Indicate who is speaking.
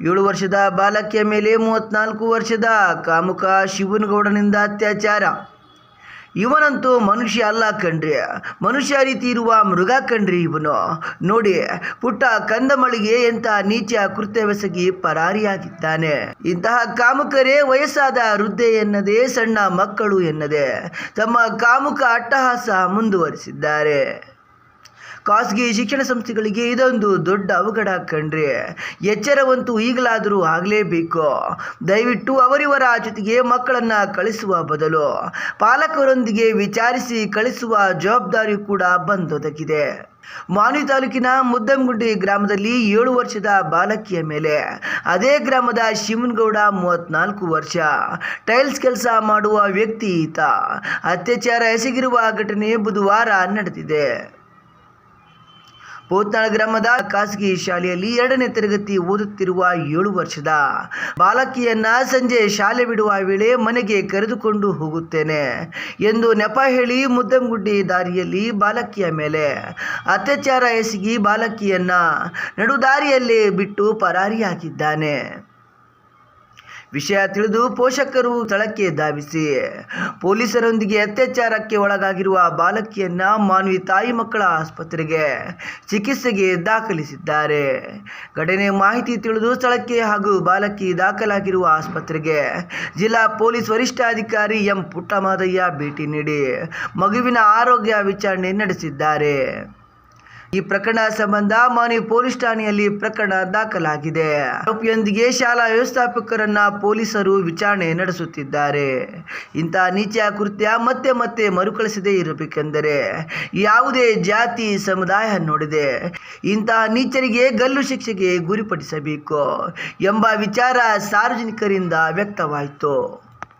Speaker 1: ಏಳು ವರ್ಷದ ಬಾಲಕಿಯ ಮೇಲೆ ಮೂವತ್ನಾಲ್ಕು ವರ್ಷದ ಕಾಮುಕ ಶಿವನಗೌಡನಿಂದ ಅತ್ಯಾಚಾರ. ಇವನಂತೂ ಮನುಷ್ಯ ಅಲ್ಲ ಕಣ್ರಿ. ಮನುಷ್ಯ ರೀತಿ ಇರುವ ಮೃಗ ಕಣ್ರಿ ಇವನು. ನೋಡಿ, ಪುಟ್ಟ ಕಂದಮಳಿಗೆ ಎಂಥ ನೀಚ ಕೃತ್ಯವೆಸಗಿ ಪರಾರಿಯಾಗಿದ್ದಾನೆ. ಇಂತಹ ಕಾಮುಕರೇ ವಯಸ್ಸಾದ ವೃದ್ಧೆ ಎನ್ನದೇ, ಸಣ್ಣ ಮಕ್ಕಳು ಎನ್ನದೆ, ತಮ್ಮ ಕಾಮುಕ ಅಟ್ಟಹಾಸ ಮುಂದುವರಿಸಿದ್ದಾರೆ. ಖಾಸಗಿ ಶಿಕ್ಷಣ ಸಂಸ್ಥೆಗಳಿಗೆ ಇದೊಂದು ದೊಡ್ಡ ಅವಘಡ ಕಂಡ್ರಿ ಎಚ್ಚರವಂತೂ ಈಗಲಾದರೂ ಆಗಲೇಬೇಕು. ದಯವಿಟ್ಟು ಅವರಿವರ ಜೊತೆಗೆ ಮಕ್ಕಳನ್ನು ಕಳಿಸುವ ಬದಲು ಪಾಲಕರೊಂದಿಗೆ ವಿಚಾರಿಸಿ ಕಳಿಸುವ ಜವಾಬ್ದಾರಿ ಕೂಡ ಬಂದೊದಗಿದೆ. ಮಾನ್ವಿ ತಾಲೂಕಿನ ಮುದ್ದಂಗುಡ್ಡಿ ಗ್ರಾಮದಲ್ಲಿ ಏಳು ವರ್ಷದ ಬಾಲಕಿಯ ಮೇಲೆ, ಅದೇ ಗ್ರಾಮದ ಶಿವನಗೌಡ ಮೂವತ್ನಾಲ್ಕು ವರ್ಷ. ಟೈಲ್ಸ್ ಕೆಲಸ ಮಾಡುವ ವ್ಯಕ್ತಿ ಈತ. ಅತ್ಯಾಚಾರ ಎಸಗಿರುವ ಘಟನೆ ಬುಧವಾರ ನಡೆದಿದೆ. ಪೋತ್ನಾಳ್ ಗ್ರಾಮದ ಖಾಸಗಿ ಶಾಲೆಯಲ್ಲಿ ಎರಡನೇ ತರಗತಿ ಓದುತ್ತಿರುವ ಏಳು ವರ್ಷದ ಬಾಲಕಿಯನ್ನ ಸಂಜೆ ಶಾಲೆ ಬಿಡುವ ವೇಳೆ ಮನೆಗೆ ಕರೆದುಕೊಂಡು ಹೋಗುತ್ತೇನೆ ಎಂದು ನೆಪ ಹೇಳಿ ಮುದ್ದಂಗುಡ್ಡಿ ದಾರಿಯಲ್ಲಿ ಬಾಲಕಿಯ ಮೇಲೆ ಅತ್ಯಾಚಾರ ಎಸಗಿ ಬಾಲಕಿಯನ್ನ ನಡುದಾರಿಯಲ್ಲೇ ಬಿಟ್ಟು ಪರಾರಿಯಾಗಿದ್ದಾನೆ. ವಿಷಯ ತಿಳಿದು ಪೋಷಕರು ಸ್ಥಳಕ್ಕೆ ಧಾವಿಸಿ. ಪೊಲೀಸರೊಂದಿಗೆ ಅತ್ಯಾಚಾರಕ್ಕೆ ಒಳಗಾಗಿರುವ ಬಾಲಕಿಯನ್ನ ಮಾನ್ವಿ ತಾಯಿ ಮಕ್ಕಳ ಆಸ್ಪತ್ರೆಗೆ ಚಿಕಿತ್ಸೆಗೆ ದಾಖಲಿಸಿದ್ದಾರೆ. ಘಟನೆ ಮಾಹಿತಿ ತಿಳಿದು ಸ್ಥಳಕ್ಕೆ ಹಾಗೂ ಬಾಲಕಿ ದಾಖಲಾಗಿರುವ ಆಸ್ಪತ್ರೆಗೆ ಜಿಲ್ಲಾ ಪೊಲೀಸ್ ವರಿಷ್ಠಾಧಿಕಾರಿ ಎಂ ಪುಟ್ಟಮಾದಯ್ಯ ಭೇಟಿ ನೀಡಿ ಮಗುವಿನ ಆರೋಗ್ಯ ವಿಚಾರಣೆ ನಡೆಸಿದ್ದಾರೆ. ಈ ಪ್ರಕರಣ ಸಂಬಂಧ ಮಾನಿ ಪೊಲೀಸ್ ಠಾಣೆಯಲ್ಲಿ ಪ್ರಕರಣ ದಾಖಲಾಗಿದೆ. ಆರೋಪಿಯೊಂದಿಗೆ ಶಾಲಾ ವ್ಯವಸ್ಥಾಪಕರನ್ನ ಪೊಲೀಸರು ವಿಚಾರಣೆ ನಡೆಸುತ್ತಿದ್ದಾರೆ. ಇಂತಹ ನೀಚ ಕೃತ್ಯ ಮತ್ತೆ ಮತ್ತೆ ಮರುಕಳಿಸದೇ ಇರಬೇಕೆಂದರೆ ಯಾವುದೇ ಜಾತಿ ಸಮುದಾಯ ನೋಡಿದೆ. ಇಂತಹ ನೀಚರಿಗೆ ಗಲ್ಲು ಶಿಕ್ಷೆಗೆ ಗುರಿಪಡಿಸಬೇಕು ಎಂಬ ವಿಚಾರ ಸಾರ್ವಜನಿಕರಿಂದ ವ್ಯಕ್ತವಾಯಿತು.